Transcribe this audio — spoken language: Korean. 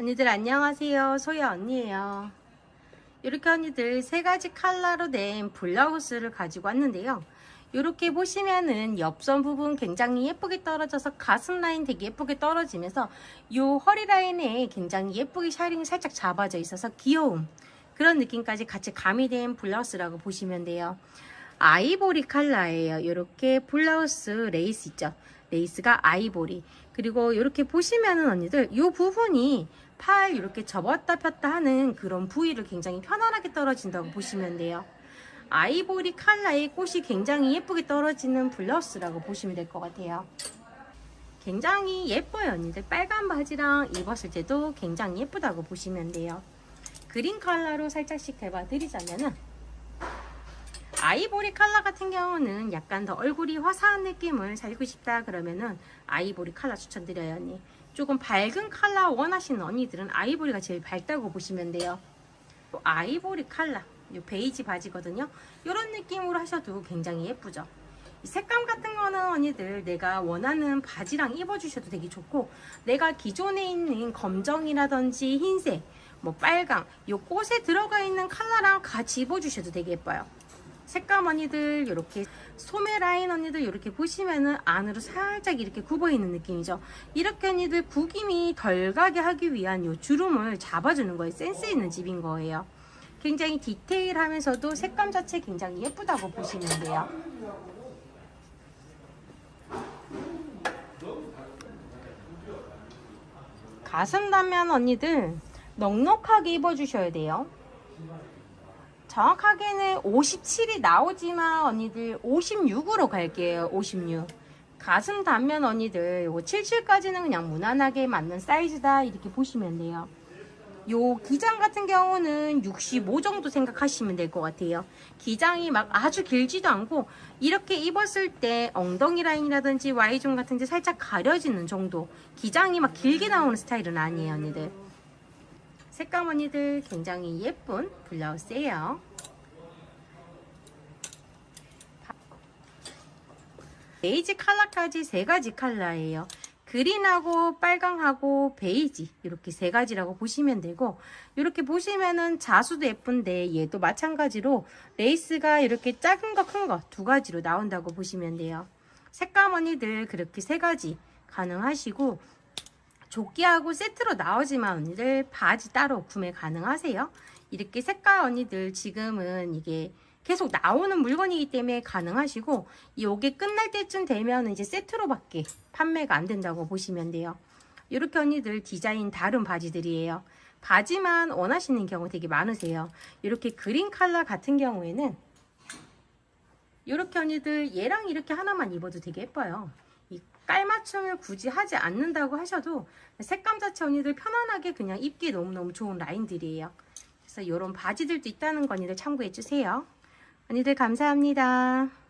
언니들 안녕하세요. 소야 언니예요. 이렇게 언니들 세 가지 컬러로 된 블라우스를 가지고 왔는데요. 이렇게 보시면은 옆선 부분 굉장히 예쁘게 떨어져서 가슴 라인 되게 예쁘게 떨어지면서 이 허리 라인에 굉장히 예쁘게 샤링이 살짝 잡아져 있어서 귀여움 그런 느낌까지 같이 가미된 블라우스라고 보시면 돼요. 아이보리 컬러예요. 이렇게 블라우스 레이스 있죠. 레이스가 아이보리. 그리고 이렇게 보시면은 언니들 이 부분이 팔 이렇게 접었다 폈다 하는 그런 부위를 굉장히 편안하게 떨어진다고 보시면 돼요. 아이보리 컬러의 꽃이 굉장히 예쁘게 떨어지는 블라우스라고 보시면 될 것 같아요. 굉장히 예뻐요 언니들. 빨간 바지랑 입었을 때도 굉장히 예쁘다고 보시면 돼요. 그린 컬러로 살짝씩 해봐 드리자면은 아이보리 컬러 같은 경우는 약간 더 얼굴이 화사한 느낌을 살고 싶다 그러면은 아이보리 컬러 추천드려요 언니. 조금 밝은 컬러 원하시는 언니들은 아이보리가 제일 밝다고 보시면 돼요. 또 아이보리 컬러 이 베이지 바지거든요. 이런 느낌으로 하셔도 굉장히 예쁘죠. 이 색감 같은 거는 언니들 내가 원하는 바지랑 입어주셔도 되게 좋고 내가 기존에 있는 검정이라든지 흰색 뭐 빨강 요 꽃에 들어가 있는 컬러랑 같이 입어주셔도 되게 예뻐요 색감 언니들 이렇게 소매 라인 언니들 이렇게 보시면은 안으로 살짝 이렇게 굽어 있는 느낌이죠. 이렇게 언니들 구김이 덜 가게 하기 위한 요 주름을 잡아주는 거예요 센스 있는 집인 거예요. 굉장히 디테일하면서도 색감 자체 굉장히 예쁘다고 보시면 돼요. 가슴 단면 언니들 넉넉하게 입어주셔야 돼요 정확하게는 57이 나오지만 언니들 56으로 갈게요. 56. 가슴 단면 언니들 요 77까지는 그냥 무난하게 맞는 사이즈다 이렇게 보시면 돼요. 요 기장 같은 경우는 65 정도 생각하시면 될 것 같아요. 기장이 막 아주 길지도 않고 이렇게 입었을 때 엉덩이 라인이라든지 Y존 같은 데 살짝 가려지는 정도 기장이 막 길게 나오는 스타일은 아니에요 언니들. 색감 언니들 굉장히 예쁜 블라우스예요. 베이지 컬러까지 세 가지 컬러예요. 그린하고 빨강하고 베이지 이렇게 세 가지라고 보시면 되고 이렇게 보시면은 자수도 예쁜데 얘도 마찬가지로 레이스가 이렇게 작은 거 큰 거 두 가지로 나온다고 보시면 돼요. 색감 언니들 그렇게 세 가지 가능하시고 조끼하고 세트로 나오지만 언니들 바지 따로 구매 가능하세요. 이렇게 색깔 언니들 지금은 이게 계속 나오는 물건이기 때문에 가능하시고 이게 끝날 때쯤 되면 이제 세트로밖에 판매가 안 된다고 보시면 돼요. 이렇게 언니들 디자인 다른 바지들이에요. 바지만 원하시는 경우 되게 많으세요. 이렇게 그린 컬러 같은 경우에는 이렇게 언니들 얘랑 이렇게 하나만 입어도 되게 예뻐요. 이 깔맞춤을 굳이 하지 않는다고 하셔도 색감 자체 언니들 편안하게 그냥 입기 너무너무 좋은 라인들이에요. 그래서 이런 바지들도 있다는 거 언니들 참고해 주세요. 언니들 감사합니다.